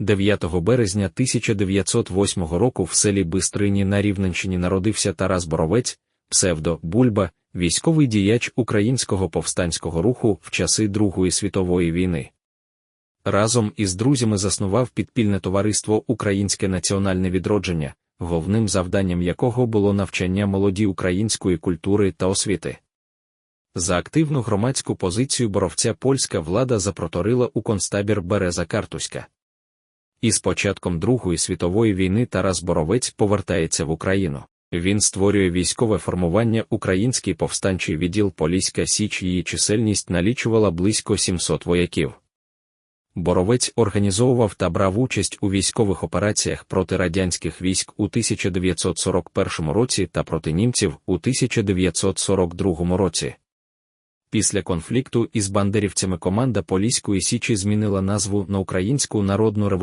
9 березня 1908 року в селі Бистрині на Рівненщині народився Тарас Боровець, псевдо Бульба, військовий діяч українського повстанського руху в часи Другої світової війни. Разом із друзями заснував підпільне товариство Українське національне відродження, головним завданням якого було навчання молоді української культури та освіти. За активну громадську позицію боровця польська влада запроторила у концтабір Береза Картуська. Із початком Другої світової війни Тарас Боровець повертається в Україну. Він створює військове формування Український повстанчий відділ Поліська Січ. Її чисельність налічувала близько 700 вояків. Боровець організовував та брав участь у військових операціях проти радянських військ у 1941 році та проти німців у 1942 році. Після конфлікту із бандерівцями команда Поліської Січі змінила назву на Українську Народну Революцію.